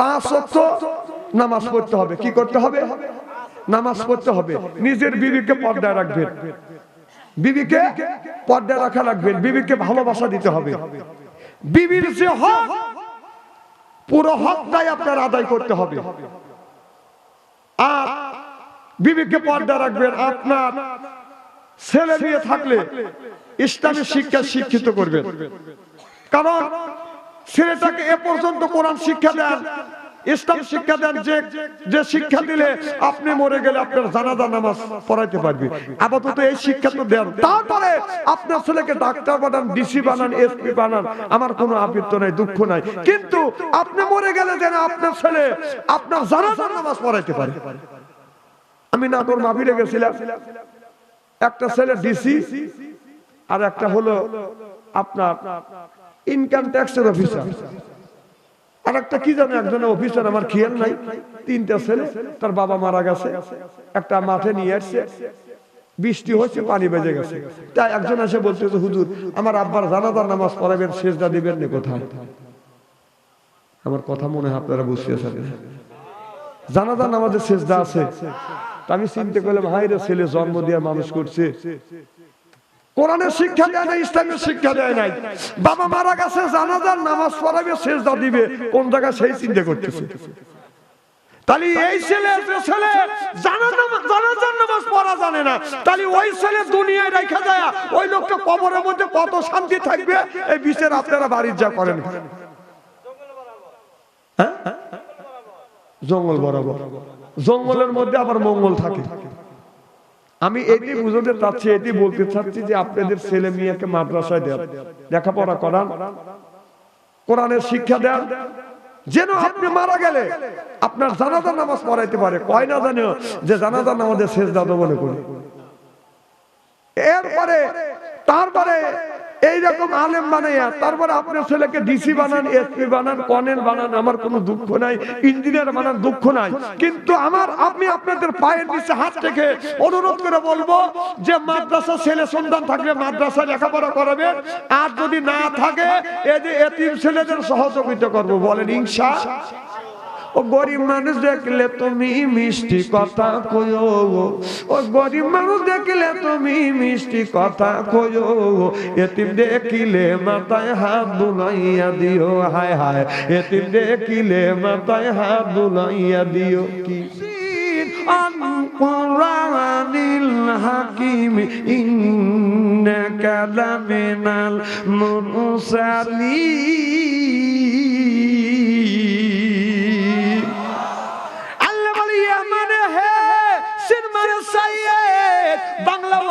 পাঁচ ওয়াক্ত নামাজ পড়তে হবে। কি করতে হবে? নামাজ পড়তে হবে। নিজের বিবিকে পর্দায় রাখবেন। বিবিকে পর্দায় রাখা রাখবেন। বিবিকে ভালোবাসা দিতে হবে। বিবির যে হক, পুরো হকটাই আপনার আদায় করতে হবে। আর বিবিকে পর্দা রাখবেন। আপনার ছেলে মেয়ে থাকলে ইসলামী শিক্ষা শিক্ষিত করবেন। কারণ ছেলেটাকে এ পর্যন্ত কোরআন শিক্ষা দেন, ইসলাম শিক্ষা দেন যে যে শিক্ষা দিলে আপনি মরে গেলে আপনার জানাজা, নামাজ পড়াইতে পারবে। আপাতত এই শিক্ষা তো দেন। তারপরে আপনার ছেলেকে ডাক্তার বানান, ডিসি বানান, এসপি বানান, আমার কোনো আপত্তি নাই, দুঃখ নাই। কিন্তু আপনি মরে গেলে যেন আপনার ছেলে আপনার জানাজা, নামাজ পড়াইতে পারে। আমি নাটোর মাফিরে গেছিলাম। একটা ছেলে ডিসি, আর একটা হলো আপনার ইনকাম ট্যাক্সের অফিসার আর একটা কি জানো একজন অফিসার আমার খেয়াল নাই। তিনটা ছেলে, তার বাবা মারা গেছে। একটা মাঠে নিয়ে আসছে। বৃষ্টি হচ্ছে পানি বেজে গেছে। তাই একজন এসে বলছে হুজুর, আমার আব্বার জানাদার নামাজ পড়াবেন শেষদা দিবেন না কোথায়? আমার কথা মনে হয় আপনারা বুঝতে পারেন জানাজার নামাজের শেষদা আছে। আমি চিন্তা করলাম হাই রে ছেলে, জন্ম দিয়ে মানুষ করছে। কোরআনের শিক্ষা দেয় না ইসলামের শিক্ষা দেয় নাই। বাবা মারা গেছে, জানাজার নামাজ পড়াবে শেষদা দিবে। কোন জায়গায় সেই চিন্তা করতেছে? ওই ছেলে দুনিয়ায় ওই মধ্যে কত শান্তি থাকবে? এই হ্যাঁ? জঙ্গল বরাবর। জঙ্গলের মধ্যে আবার মঙ্গল থাকে। আমি এটি বুঝতে চাচ্ছি এটি বলতে চাচ্ছি যে আপনাদের ছেলে মেয়েকে মাদ্রাসায় দেন লেখাপড়া করান। কোরআনের শিক্ষা দেন। যেন আপনি মারা গেলে আপনার জানাজার নামাজ পড়াইতে পারে। কয় না জানিও যে জানাজার নামাজের শেষ দাদা মনে করি এরপরে তারপরে এইরকম আলেম বানাইয়া, তারপরে আপনার ছেলেকে ডিসি বানান এসপি বানান কনেল বানান, আমার কোনো দুঃখ নাই ইঞ্জিনিয়ার বানান, দুঃখ নাই। কিন্তু আমার আপনি আপনাদের পায়ের নিচে হাত থেকে অনুরোধ করে বলব যে মাদ্রাসা ছেলে সন্তান থাকলে মাদ্রাসা লেখাপড়া করাবেন আর যদি না থাকে, এই যে এতিম ছেলেদের সহযোগিতা করব, বলেন ইনশা। ও গরিব মানুষ দেখলে তুমি মিষ্টি কথা কয়ো ও গরিব মানুষ দেখলে তুমি মিষ্টি কথা কয়ো এতিম দেখিলে মাথায় হাত বুলাইয়া দিও, হায় হায়। এতিম দেখিলে মাথায় হাত বুলাইয়া দিও কি? ইন্নাকা লামিনাল মুরসালিন।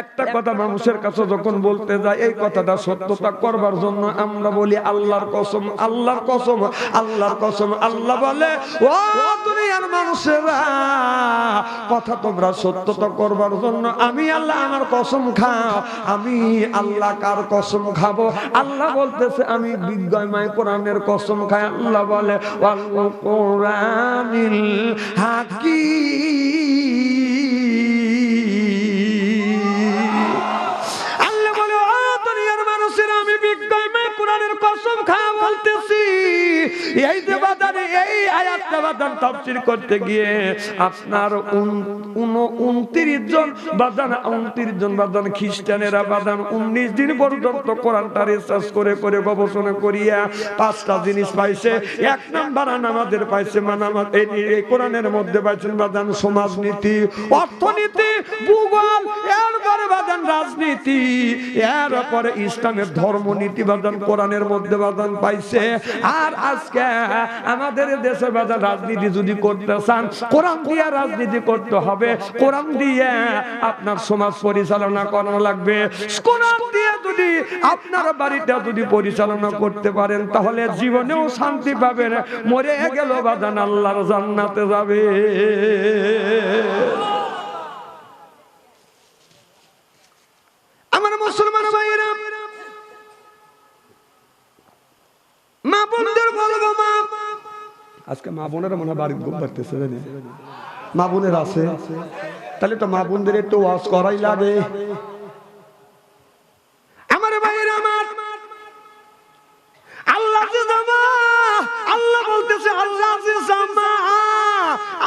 একটা কথা মানুষের কাছে যখন বলতে যায়, এই কথাটা সত্যতা করবার জন্য আমরা বলি, আল্লাহর কসম আল্লাহর কসম আল্লাহর কসম, আল্লাহ বলে, ও দুনিয়ার মানুষেরা, কথা তোমরা সত্যতা করবার জন্য, আমি আল্লাহ আমার কসম খাও, আমি আল্লাহ কার কসম খাব? আল্লাহ বলতেছে, আমি বিজ্ঞানময় কোরআনের কসম খাই, আল্লাহ বলে কোরআনিল হাকিম। কসম খা বলতেছি। এই এই আয়াতটা বাদান তাফসীর করতে গিয়ে আপনার উনত্রিশ জন বাদান উনত্রিশ জন বাদান খ্রিস্টানেরা বাদান উনিশ দিন পর্যন্ত কোরআনটা রিসার্চ করে করে, গবেষণা করিয়া পাঁচটা জিনিস পাইছে। এক নাম্বার আমাদের পাইছে মানে আমার এই কোরআনের মধ্যে পাইছেন বাদান সমাজনীতি, অর্থনীতি, ভূগোল এরপরে বাদান রাজনীতি এরপরে ইসলামের ধর্মনীতি বাদান কোরআনের মধ্যে বাদান পাইছে। আর আজকে আমাদের দেশে বাদান রাজনীতি যদি করতে চান, কোরআন দিয়ে রাজনীতি করতে হবে। কোরআন দিয়ে আপনার সমাজ পরিচালনা করা লাগবে। কোরআন দিয়ে যদি আপনার বাড়িটা যদি পরিচালনা করতে পারেন, তাহলে জীবনেও শান্তি পাবেন। মরে গেল বাদান আল্লাহর জান্নাতে যাবে আমার মুসলমান ভাইয়েরা মা বোনদের বলব মা আজকে মা বোনেরা মনে বাড়ির ঘুম পারতেছে মা বোনের আছে। তাহলে তো মা বোনদের একটু ওয়াজ করাই লাগে আমার ভাইয়ের আমার আল্লাহ যে জামা আল্লাহ বলতেছে আল্লাহ যে জামা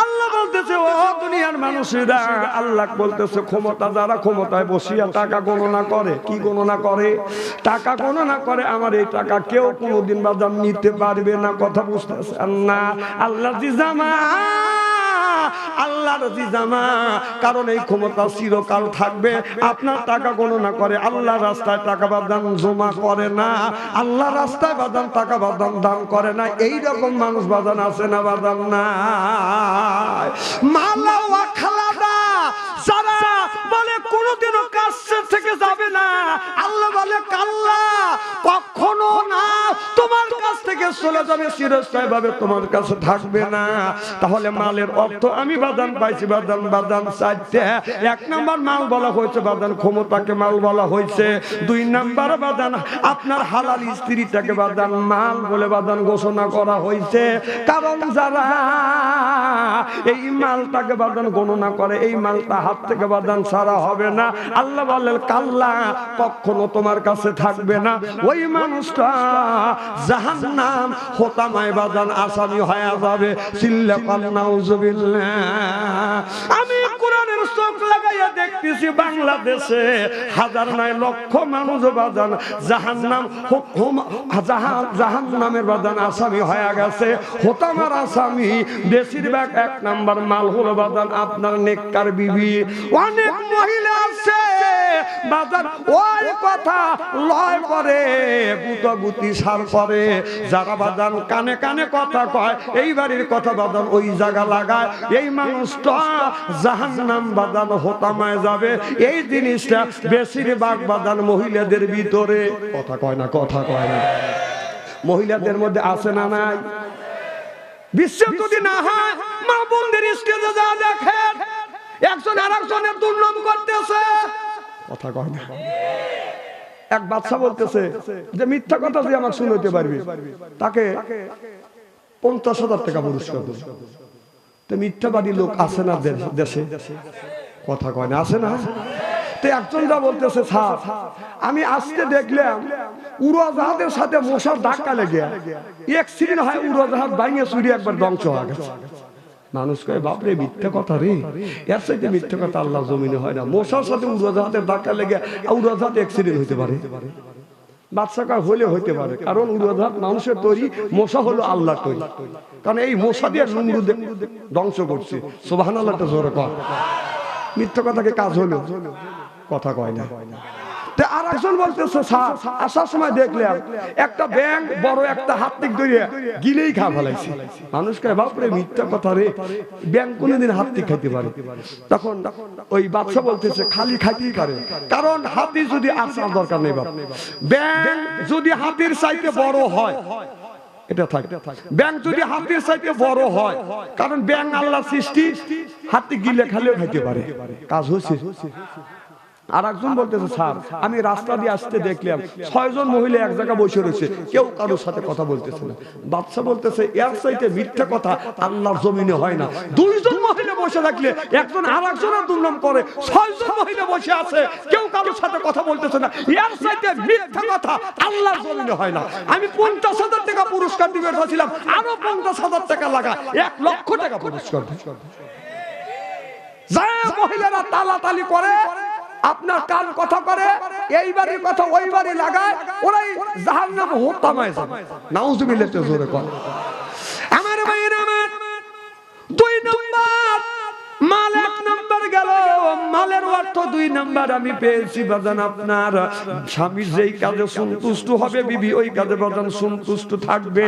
আল্লাহ বলতেছে ও দুনিয়ার মানুষেরা আল্লাহ বলতেছে, ক্ষমতা যারা ক্ষমতায় বসিয়া টাকা গণনা করে, কি গণনা করে? টাকা গণনা করে, আমার এই টাকা কেউ কোনোদিন বাদাম নিতে পারবে না, কথা বুঝতেছে না। আল্লাহ কারণ এই ক্ষমতা চিরকাল থাকবে। আপনার টাকা গণনা করে, আল্লাহ রাস্তায় টাকা বাদাম জমা করে না, আল্লাহ রাস্তায় বাদাম, টাকা বাদাম দান করে না। এই রকম মানুষ বাদান আছে না বাদাম না মালা থেকে চলে যাবে, চিরস্থায়ী ভাবে তোমার কাছে থাকবে না। তাহলে মালের অর্থ আমি বাদান পাইছি বাদান বাদান চাইতে। এক নাম্বার মাল বলা হয়েছে বাদান ক্ষমতাকে মাল বলা হয়েছে। দুই নাম্বার বাদান আপনার হালাল স্ত্রীটাকে বাদান মাল বলে বাদান ঘোষণা করা হয়েছে। কারণ যারা এই মালটাকে বাদান গণনা করে, এই মালটা হাত থেকে বাদান সারা হবে না। আল্লাহ বলেন, কাল্লা কখনো তোমার কাছে থাকবে না। ওই মানুষটা জাহান নাম হোতামায় বাজান আসামি হয়ে যাবে। চিল্লা কান্নাউজুবিল্লাহ আমি কোরআনের চোখ লাগাইয়া দেখতেছি বাংলাদেশে হাজার নয় লক্ষ মানুষ বাদান জাহান নাম জাহান নামের বাদান আসামি হয়ে গেছে। হোতামার আসামি, বেশিরভাগ এক নাম্বার মাল হলো বাদান আপনার নেককার বিবি। অনেক মহিলা আছে বাজার ওই কথা লয় করে গুতগুতি সার করে যারা বাদান কানে কানে কথা কয়, এই বাড়ির কথা বাদান ওই জায়গা লাগায়। এই মানুষটা জাহান নাম বাদান হোতামায় যাবে। এই জিনিসটা বেশিরভাগ বাদান মহিলাদের ভিতরে। কথা কয় না, কথা কয় না। মহিলাদের মধ্যে আছে না নাই? বিশ্ব যদি না হয়, মা বোনদের স্টেজে যা দেখেন একজন আর একজনের দুর্নাম করতেছে। কথা কয় না। এক বাচ্চা বলতেছে যে, মিথ্যা কথা তুই আমাকে শুনতে পারবি। তাকে পঞ্চাশ হাজার টাকা পুরস্কার দেবে। তো মিথ্যাবাদী লোক আছে না দেশে? কথা কয় না, আছে না? তো একজন যা বলতেছে, স্যার, আমি আজকে দেখলাম উড়োজাহাজের সাথে মশার ধাক্কা লেগে এক্সিডেন্ট হয়, উড়োজাহাজ ভাঙে, চুরি একবার ধ্বংস হয়ে গেছে। মানুষ কয়ে, বাপরে, মিথ্যে কথা রে। এর সাথে মিথ্যে কথা আল্লাহ জমিনে হয় না। মশার সাথে উড়োজাহাজের ধাক্কা লেগে উড়োজাহাজ অ্যাক্সিডেন্ট হতে পারে। বাচ্চা কার হলে হইতে পারে। কারণ উড়োজাহাজ মানুষের তৈরি, মশা হলো আল্লাহ তৈরি। কারণ এই মশা দিয়ে নুমরু ধ্বংস করছে। সোবাহান আল্লাহটা জোরে কর মিথ্যে কথাকে কাজ হলো? কথা কয় না। আর একজন বলতেছে আসার সময় একটা বড় একটা হাত খা বাপরে কথা রে হাত পারে। তখন ওই বলতেছে, খালি কারণ হাতি যদি আসার দরকার নেই বাপ। যদি হাতির চাইতে বড় হয় এটা থাকে ব্যাং যদি হাতির চাইতে বড় হয়, কারণ ব্যাং আল্লাহ সৃষ্টি, হাতি গিলে খালেও খাইতে পারে। কাজ হচ্ছে আর একজন বলতেছে, স্যার, আমি রাস্তা দিয়ে আসতে দেখলাম ছয়জন মহিলা এক জায়গায় বসে রয়েছে, কেউ কারোর সাথে কথা বলতেছে না। বাচ্চা বলতেছে, এর চাইতে মিথ্যা কথা আল্লাহর জমিনে হয় না। দুইজন মহিলা বসে থাকলে একজন আর একজনের দুর্নাম করে, ছয়জন মহিলা বসে আছে, কেউ কারোর সাথে কথা বলতেছে না। এর চাইতে মিথ্যা কথা আল্লাহর জমিনে হয় না। আমি পঞ্চাশ হাজার টাকা পুরস্কার দিবে ছিলাম আরও পঞ্চাশ হাজার টাকা লাগা, এক লক্ষ টাকা পুরস্কার। যায় মহিলারা তালাতালি করে আপনার কান কথা করে, এই কথা ওই বাড়ি লাগায়, ওরাই জাহান হত্যা মায় নাউজুবিল্লাহ জোরে আমার ভাইয়ের আমার দুই নম্বর মাল এক নম্বর গেল মালের অর্থ দুই নাম্বার আমি পেয়েছি, বাজান আপনার। স্বামী যেই কাজে সন্তুষ্ট হবে, বিবি ওই কাজে বাজান সন্তুষ্ট থাকবে।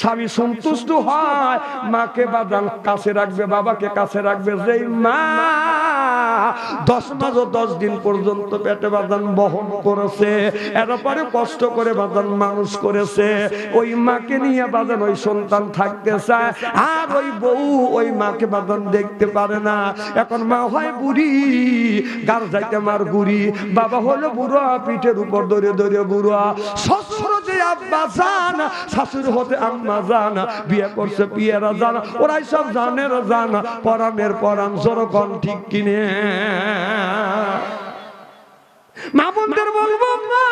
স্বামী সন্তুষ্ট হয়, মাকে বাজান কাছে রাখবে, বাবাকে কাছে রাখবে, যেই মা দশ মাস ও দশ দিন পর্যন্ত পেটে বাদান বহন করেছে এরপরে কষ্ট করে বাদান মানুষ করেছে। ওই মাকে নিয়ে বাদান ওই সন্তান থাকতে চায়, আর ওই বউ ওই মাকে বাদান দেখতে পারে না। এখন মা হয় বুড়ি গার যাইতে মার বুড়ি বাবা হলো বুড়া, পিঠের উপর ধরে ধরে বুড়া। শ্বশুর যে আব্বা জান, শাশুড় হতে আম্মা জান, বিয়ে করছে পিয়েরা জান, ওরাই সব জানের জান, পরাণের পরাণ জোরকন ঠিক কিনে। মা বোনদের বলব, মা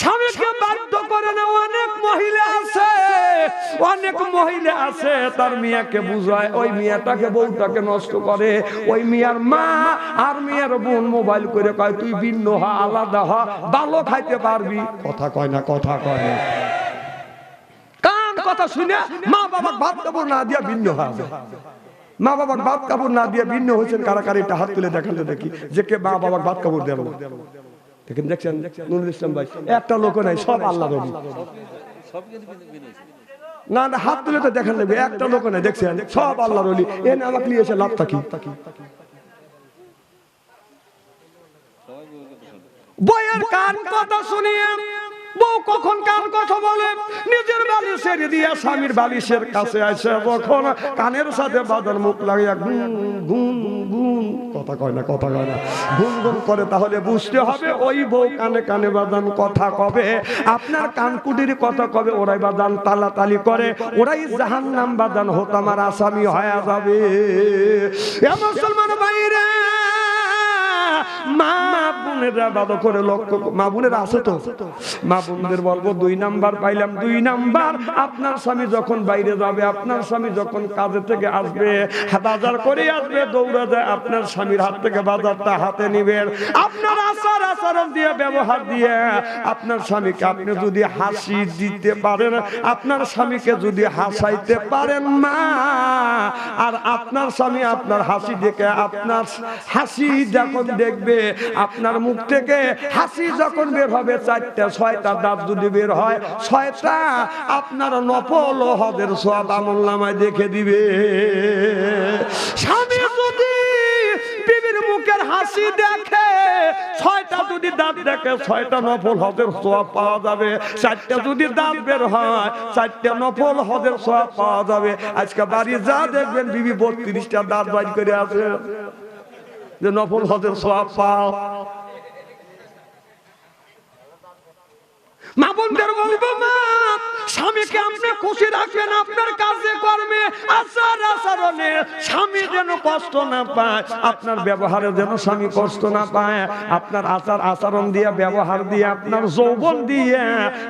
স্বামীকে বাধ্য করে না, অনেক মহিলা আছে, অনেক মহিলা আছে, তার মিয়াকে বুঝায়, ওই মিয়াটাকে বউটাকে নষ্ট করে, ওই মিয়ার মা আর মিয়ার বোন মোবাইল করে কয়, তুই ভিন্ন হ, আলাদা হ, ভালো খাইতে পারবি। কথা কয় না, কথা কয় না। কান কথা শুনে মা বাবা ভাত কাপড় না দিয়া ভিন্ন হবে মা বাবার ভাত কাপড় না দিয়ে ভিন্ন হয়েছেন কারাকারি একটা হাত তুলে দেখালে দেখি, যে কে মা বাবার ভাত কাপড় দেব। দেখেন, দেখছেন? নুরুল ইসলাম ভাই, একটা লোক নাই, সব আল্লাহ না না, হাত তুলে তো দেখান লাগবে একটা লোক নাই, দেখছেন? সব আল্লাহ রলি এনে আমাকে নিয়ে এসে লাভ থাকি। বইয়ের কান কথা শুনিয়ে বউ কখন কান কথা বলে? নিজের বালিশের দিয়ে স্বামীর বালিশের কাছে আসে। যখন কানের সাথে বাদর মুখ লাগিয়ে গুন গুন কথা কয় না, কথা কয় না। গুন গুন করে তাহলে বুঝতে হবে ওই বউ কানে কানে বাদান কথা কবে, আপনার কানকুটির কথা কবে, ওরাই বাদান তালাতালি করে, ওরাই জাহান নাম বাদান হতামার আসামি হয়ে যাবে। মুসলমান বাইরে আপনার স্বামী যখন বাইরে যাবে, আপনার স্বামী যখন কাজে থেকে আসবে, বাজার করে আসবে, দৌড়া যায়, আপনার স্বামীর হাত থেকে বাজারটা হাতে নিবেন আপনার আচার আচরণ দিয়ে, ব্যবহার দিয়ে, আপনার স্বামীকে আপনি যদি হাসি দিতে পারেন, আপনার স্বামীকে যদি হাসাইতে পারেন, মা, আর আপনার স্বামী আপনার হাসি দেখে, আপনার হাসি যখন দেখবে আপনার মুখ থেকে হাসি যখন বের হবে, চারটা, ছয়টা দাঁত যদি বের হয়, ছয়টা আপনার নফল হদের সব আমল নামায় দেখে দিবে। মুখের হাসি দেখে, ছয়টা যদি দাঁত দেখে, ছয়টা পাওয়া যাবে। চারটা যদি বের হয়, চারটা নফল পাওয়া যাবে। আজকে বাড়ি যা দেখবেন, বিবি বত্রিশটা দাঁত বাইর করে আছে। যে নফল হজের সব পাও। মা বোনদের বলব মা! স্বামীকে আপনি খুশি রাখবেন আপনার কাজে কর্মে আচার আচরণে স্বামী যেন কষ্ট না পায় আপনার ব্যবহারে যেন স্বামী কষ্ট না পায় আপনার আচার আচরণ দিয়ে ব্যবহার দিয়ে আপনার যৌবন দিয়ে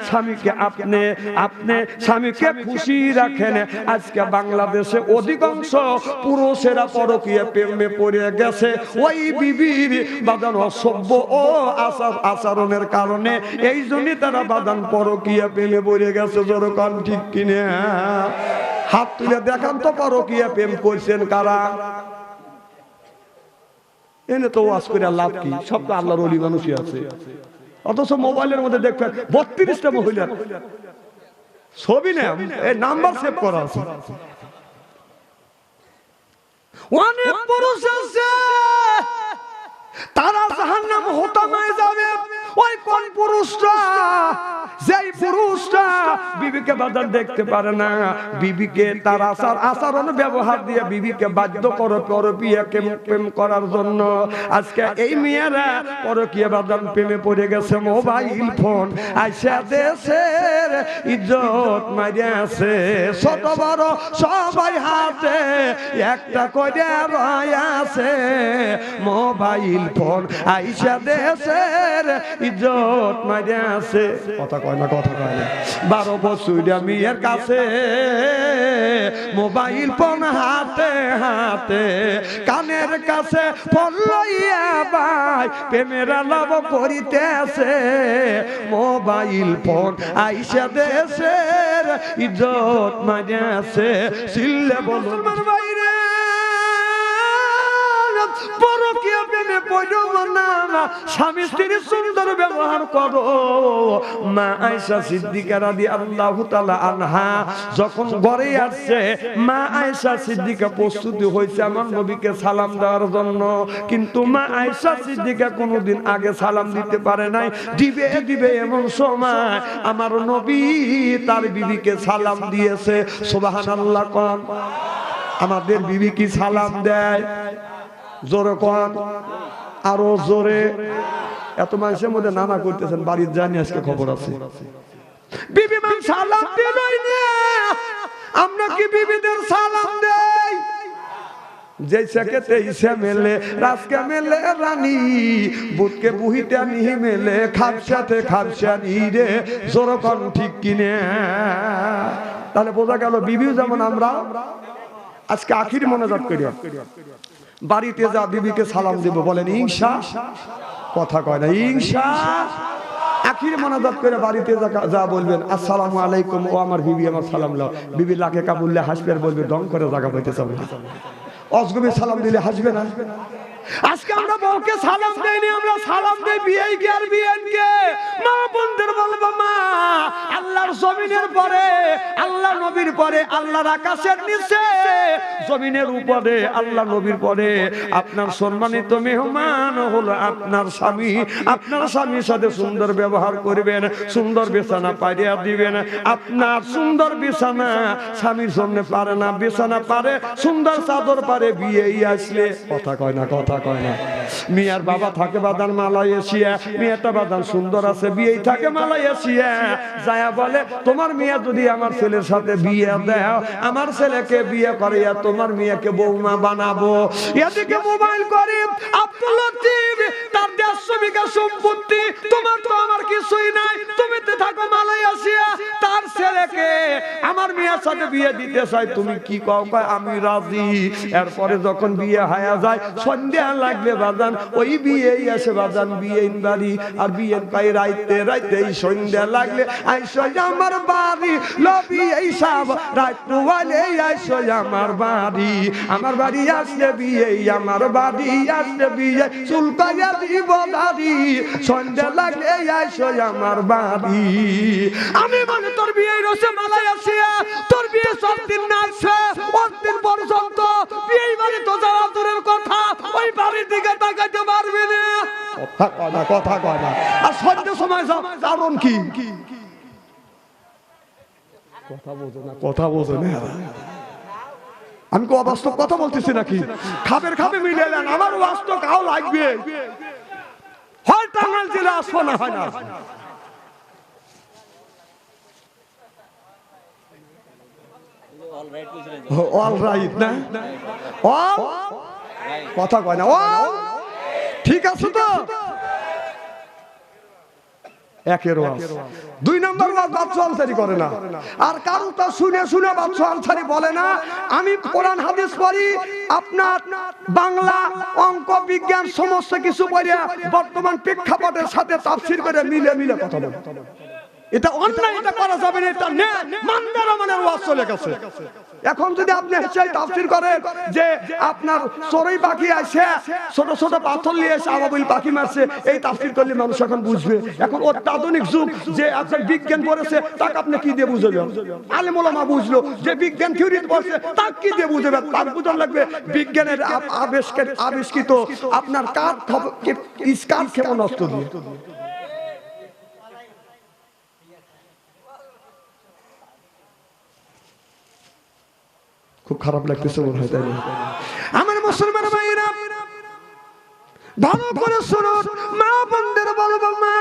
স্বামীকে আপনি আপনি স্বামীকে খুশি রাখেন। আজকে বাংলাদেশে অধিকাংশ পুরুষেরা পরকীয় প্রেমে পড়ে গেছে। ওই বিবির বাজার অসভ্য ও আচার আচরণের কারণে এই জন্যই তারা বাদান পরকীয়া প্রেমে পড়ে গেছে। জোরকান ঠিক কিনে? হাত তুলে দেখান তো পরকীয়া প্রেম করছেন কারা? এনে তো ওয়াজ করে লাভ কি? সব তো আল্লাহর অলি মানুষই আছে। অথচ মোবাইলের মধ্যে দেখবেন, বত্রিশটা মহিলা ছবি না, এই নাম্বার সেভ করা আছে। অনেক পুরুষ আছে, তারা জাহান্নাম হতামায় যাবে। ওই কোন পুরুষটা যেই পুরুষটা বিবিকে বাজার দেখতে পারে না, বিবিকে তার আচার আচরণ ব্যবহার দিয়ে বিবিকে বাধ্য করো পরপিয়াকে প্রেম করার জন্য। আজকে এই মেয়েরা পরকীয় বাদান প্রেমে পড়ে গেছে, মোবাইল ফোন। আইসা দেশের ইজ্জত মারিয়া আছে। ছোট, বড় সবাই হাতে একটা করে আছে। Mobile phone. আইসা দেশের ইজ্জত মারিয়া আছে। কথা কয় না কথা কয় না। বারো বছর মেয়ের কাছে মোবাইল ফোন হাতে হাতে কানের কাছে ফোন লইয়া ভাই প্রেমের লাভ করিতেছে। মোবাইল ফোন আইসা দেশের ইজ্জত মারিয়া আছে। সিল্লে বলুন বাইরে সিদ্দিকা সালাম দেওয়ার জন্য। কিন্তু মা সিদ্দিকা কোনোদিন আগে সালাম দিতে পারে নাই। দিবে দিবে এমন সময় আমার নবী তার বিবিকে সালাম দিয়েছে। সুবহানাল্লাহ কোন। আমাদের বিবি কি সালাম দেয়? জোরে কোন। আরও জোরে। এত মানুষের মধ্যে নানা করতেছেন, বাড়ির জানি আজকে খবর আছে। বিবি সালাম দিলই না। আমরা কি বিবিদের সালাম দেই? জৈসে তেইশে মেলে, রাজকে মেলে রানী বুধকে বুহিতে নিহি মেলে, খাপসাতে খাপসা নি রে জোরকন ঠিক কিনে। তাহলে বোঝা গেল বিবিও যেমন আমরা, আজকে আখির মনোযোগ করি বাড়িতে যা বিবিকে সালাম দেব বলেন ইংসা কথা কয় না ইংসা আখির মনোজাত করে বাড়িতে যা- বলবেন আসসালামু আলাইকুম ও আমার বিবি আমার সালাম লাও বিবি লাখে কাবুল্লে হাসবে আর বলবে দম করে জায়গা পাইতে চাবে অসগবে সালাম দিলে হাসবে না। আজকে আমরা বউকে সালাম দেইনি, আমরা সালাম দেই বিয়েকে আর বিয়েনকে মা বন্ধুর বলব, মা, আল্লাহর জমিনের পরে, আল্লাহ নবীর পরে, আল্লাহর আকাশের নিচে, জমিনের উপরে, আল্লাহ নবীর পরে। আপনার সম্মানিত মেহমান হলো আপনার স্বামী। আপনার স্বামীর সাথে সুন্দর ব্যবহার করবেন, সুন্দর বিছানা পাইয়া দিবেন। আপনার সুন্দর বিছানা স্বামীর জন্য পারে না, বিছানা পারে, সুন্দর চাদর পারে বিয়েই আসলে। কথা কয় না, কথা কয় না। মিয়ার বাবা থাকে বাদান মালয়েশিয়া, মিয়াটা বাদান সুন্দর আছে, বিয়েই থাকে মালয়েশিয়া। যায়া বলে, তোমার মিয়া যদি আমার ছেলের সাথে বিয়ে দেও, আমার ছেলেকে বিয়ে করিয়া তোমার মেয়েকে বৌমা বানাবো। এদিকে মোবাইল করে আব্দুল লতিফ, তার সম্পত্তি, তোমার তো আমার কিছুই নাই, তুমি তো থাকো মালয়েশিয়া। তার ছেলেকে, আমার মেয়ের সাথে বিয়ে দিতে চাই, তুমি কি কও? আমি রাজি। এরপরে যখন বিয়ে হায়া যায়, সন্ধ্যা লাগলে বাজান ওই বিয়েই আসে বাজান বিয়ে বাড়ি আর বিয়ে পাই রাইতে রাইতে এই সন্ধ্যা লাগলে আইসো আমার বাড়ি। লবি এই সব রাত পুয়ালে আইসো আমার বাড়ি। আমার বাড়ি আসলে বিয়ে আমার বাড়ি আসলে বিয়ে চুল কাইয়া দিব দাড়ি, সন্ধ্যা লাগলে আইসো আমার বাড়ি। আমি মানে তোর বিয়ে রসে মালাই আসিয়া, তোর বিয়ে সব দিন না আসছে দিন পর্যন্ত বিয়ে বাড়ি তো যাওয়া দূরের কথা। ওই বাড়ির দিকে তাকাইতে পারবি না। কথা কয় না কথা কয় না। আর সন্ধ্যে সময় যাও কারণ কি? কথা বোঝো না কথা বোঝো না। আমি কো অবাস্তব কথা বলতেছি নাকি? খাবের খাবে মিলে নেন আমার বাস্তব লাগবে। হয় টাঙ্গাল জেলা আসব না হয় না। অল রাইট না? অল কথা কয় না। অল ঠিক আছে তো? বলে না। আমি আপনার বাংলা, অঙ্ক, বিজ্ঞান, সমস্ত কিছু বর্তমান প্রেক্ষাপটের সাথে তাফসির করে মিলে মিলে কথা বলে। এটা অন্যায় করা যাবে না, এটা মান্দার ওয়াজ চলে গেছে। এখন যদি আপনি সেই তাফসির করেন যে আপনার চড়ুই পাখি আসে, ছোট ছোট পাথর নিয়ে এসে আবাবিল পাখি মারছে, এই তাফসির করলে মানুষ এখন বুঝবে। এখন অত্যাধুনিক যুগ, যে আপনার বিজ্ঞান পড়েছে, তাকে আপনি কি দিয়ে বুঝবেন? আলেমোলামা বুঝলো যে বিজ্ঞান থিওরি পড়ছে, তাকে কি দিয়ে বুঝবে তার বুঝান লাগবে, বিজ্ঞানের আবিষ্কার আবিষ্কৃত আপনার কাঠ স্কার ক্ষেপণাস্ত্র দিয়ে। খুব খারাপ লাগতেছে মনে হয়, তাই আমার মুসলমান ভাইরা ভালো করে শুনুন মা বন্ধের বলব মা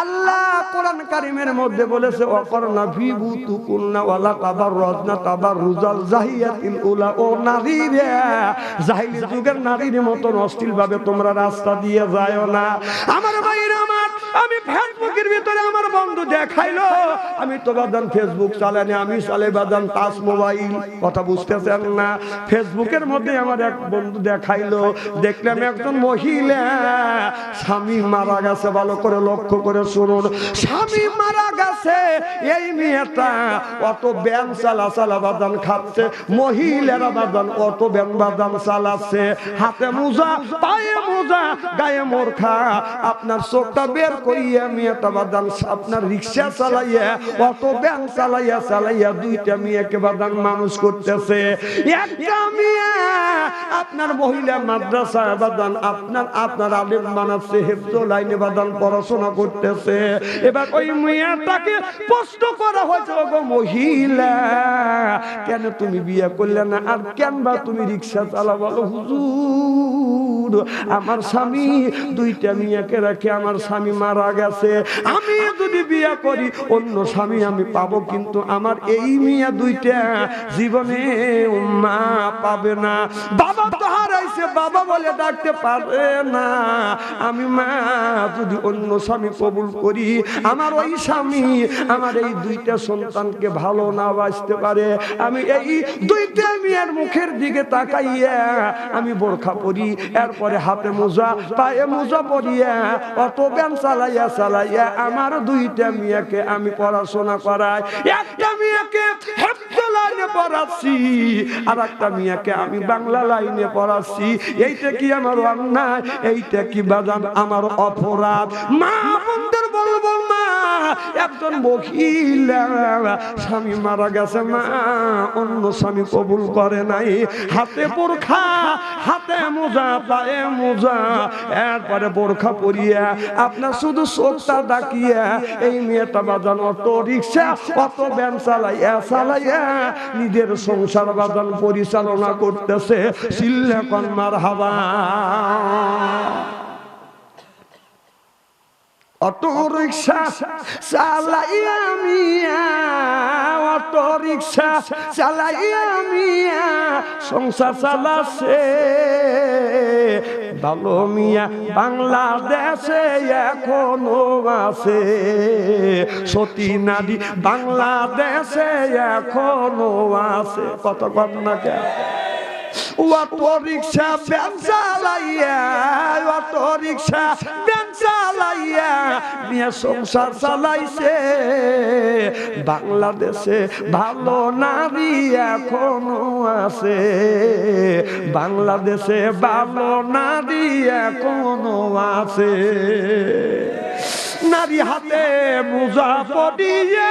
আল্লাহ কোরআন কারিমের মধ্যে বলেছে অকরনা ফিবু তুকুন্না ওয়ালা তাবার রজনা তাবার রুজাল জাহিয়াতিল উলা ও নারী রে জাহিলি যুগের নারীর মতন অশ্লীল ভাবে তোমরা রাস্তা দিয়ে যায় না। আমার ভাইরা ফেসবুকের ভিতরে আমার বন্ধু দেখাইলো। আমি তো বাদান ফেসবুক চালানি, আমি চালাই বাদান টাচ মোবাইল। কথা বুঝতেছেন না? ফেসবুকের মধ্যে আমার এক বন্ধু দেখাইলো। দেখলাম একজন মহিলা। স্বামী মারা গেছে, ভালো করে লক্ষ্য করে শুনুন। স্বামী মারা গেছে, এই মেয়েটা অত ব্যায়াম চালা চালা বাদান খাচ্ছে। মহিলারা বাদান অত ব্যায়াম বাদান চালাচ্ছে। হাতে মোজা, পায়ে মোজা, গায়ে মোরখা। আপনার চোখটা বের করিয়া মেয়েটা বাদান আপনার রিক্সা চালাইয়া চালাইয়া চালাইয়া দুইটা মেয়েকে মানুষ করতেছে। একটা মেয়ে আপনার মহিলা বাদান আপনার আপনার লাইনে বাদান পড়াশোনা করতেছে। এবার ওই মেয়েটাকে করা হয়েছে মহিলা, কেন তুমি বিয়ে করলে না? আর কেন বা তুমি রিক্সা চালা বলো, হুজুর, আমার স্বামী দুইটা মেয়েকে রেখে আমার স্বামী মারা গেছে। আমি যদি বিয়া করি, অন্য স্বামী আমি পাবো, কিন্তু আমার এই মিয়া দুইটা জীবনে মা পাবে না। বাবা তো হারাইছে, বাবা বলে ডাকতে পারে না। আমি মা যদি অন্য স্বামী কবুল করি, আমার ওই স্বামী আমার এই দুইটা সন্তানকে ভালো না বাঁচতে পারে। আমি এই দুইটা মেয়ের মুখের দিকে তাকাইয়া আমি বোরখা পরি, এরপরে হাতে মোজা, পায়ে মোজা পরিয়া অত ব্যান চালাইয়া চালাইয়া আমার দুইটা মিয়াকে আমি পড়াশোনা করাই। একটা মেয়েকে পড়াচ্ছি আর একটা মেয়েকে আমি বাংলা লাইনে পড়াচ্ছি। এইটা কি আমার অন্যায় এইটা কি বাজান আমার অপরাধ? মা বলব মা, একজন মহিলা, স্বামী মারা গেছে মা, অন্য স্বামী কবুল করে নাই। হাতে বোরখা, হাতে মোজা, পায়ে মোজা, এরপরে বোরখা পরিয়া আপনার শুধু চোখটা ডাকিয়া এই মেয়েটা বাজান অত রিক্সা অত ব্যান চালাইয়া চালাইয়া নিজের সংসার বাদন পরিচালনা করতেছে। সিল্লা হাবা হাওয়া অটো রিক্সা চালাইয়া মিয়া অটো রিক্সা চালাইয়া মিয়া সংসার চালাছে। ভালো মিয়া বাংলাদেশে এখনও আছে। সতী নারী বাংলাদেশে এখনও আছে। কত ঘটনা কে? অটো রিক্সা ব্যান চালাইয়া অটো রিক্সা ব্যান চালাইয়া নিয়ে সংসার চালাইছে। বাংলাদেশে ভালো নারী এখনও আছে। বাংলাদেশে ভালো নারী এখনও আছে। নারী হাতে মোজা পড়িয়ে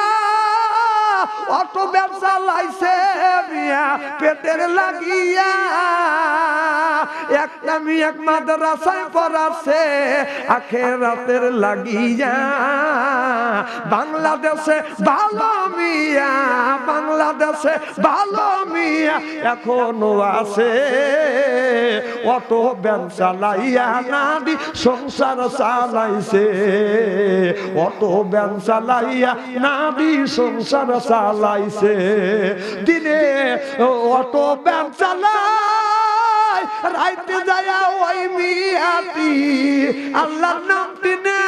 অত ব্যবসা লাইছে মিয়া, পেটের লাগিয়া। একটা মেয়ে মাদ্রাসায় পড়াছে আখের রাতের লাগিয়া। বাংলাদেশে ভালো মিয়া, বাংলাদেশে ভালো মিয়া এখনও আছে। অত ব্যান চালাইয়া নাদি সংসার চালাইছে। অত ব্যান চালাইয়া নাদি সংসার চালাইছে। দিনে অত ব্যাম চালাই রাইতে যায় ওই মিয়াতি আল্লাহর নাম দিনে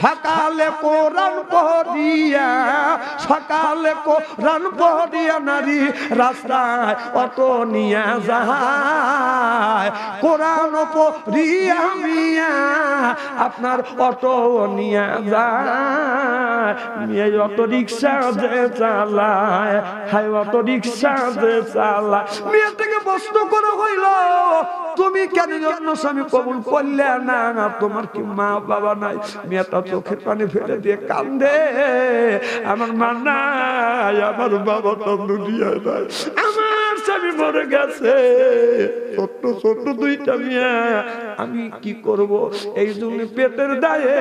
সকালে কোরআন পড়িয়া, সকালে কোরআন পড়িয়া নারী রাস্তায় অত নিয়া যায়। কোরআন পড়িয়া মিয়া আপনার অটো নিয়া যায়। মেয়ে অটো রিক্সা যে চালায়, হাই অটো রিক্সা যে চালায়। মেয়ে থেকে প্রশ্ন করা হইল, তুমি কেন জন্য স্বামী কবুল করলে না? না তোমার কি মা বাবা নাই? মেয়েটা চোখের পানি ফেলে দিয়ে কান্দে। আমার মা নাই, আমার বাবা তো দুনিয়া নাই। আমার স্বামী মরে গেছে। ছোট্ট ছোট্ট দুইটা মেয়ে। আমি কি করব? এই জন্য পেটের দায়ে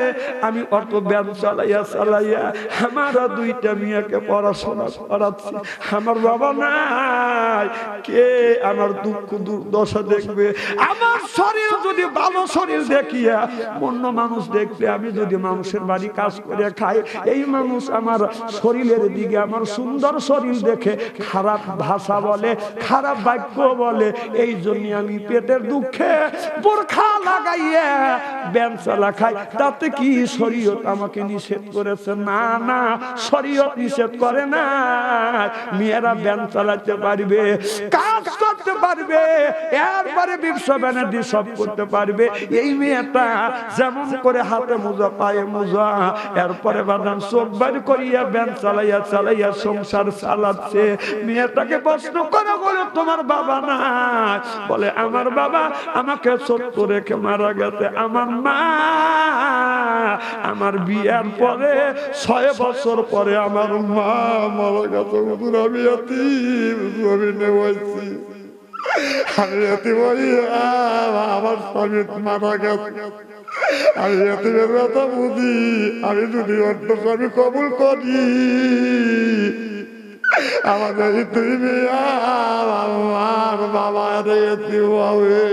আমি অত ব্যায়াম চালাইয়া চালাইয়া আমার দুইটা মেয়েকে পড়াশোনা করাচ্ছি। আমার বাবা নাই। কে আমার দুঃখ, দুর্দশা দেখবে? আমার শরীর যদি ভালো শরীর দেখিয়া অন্য মানুষ দেখবে আমি যদি মানুষের বাড়ি কাজ করে খাই, এই মানুষ আমার শরীরের দিকে, আমার সুন্দর শরীর দেখে খারাপ ভাষা বলে খারাপ বাক্য বলে, এই জন্য আমি পেটের দুঃখে বোরখা লাগাইয়া ব্যায়াম চালা খাই। তাতে কি শরীয়ত আমাকে নিষেধ করেছে? না না, শরীয়ত নিষেধ করে না। মেয়েরা ব্যায়াম চালাতে পারবে, কাজ করতে পারবে, এরপরে ব্যবসা ব্যানার্জি সব করতে পারবে। এই মেয়েটা যেমন করে হাতে মোজা, পায়ে মোজা, এরপরে বাদাম চোখ বাড়ি করিয়া ব্যান চালাইয়া চালাইয়া সংসার চালাচ্ছে। মেয়েটাকে প্রশ্ন করে বলে তোমার বাবা না? বলে, আমার বাবা আমাকে ছোট্ট রেখে মারা গেছে। আমার মা আমার বিয়ার পরে, ছয় বছর পরে আমার মা মারা গেছে। আমি স্বামী মারা আমি যদি অন্য স্বামী কবুল করি আমাদের দুই মেয়ে আমার বাবা রে হবে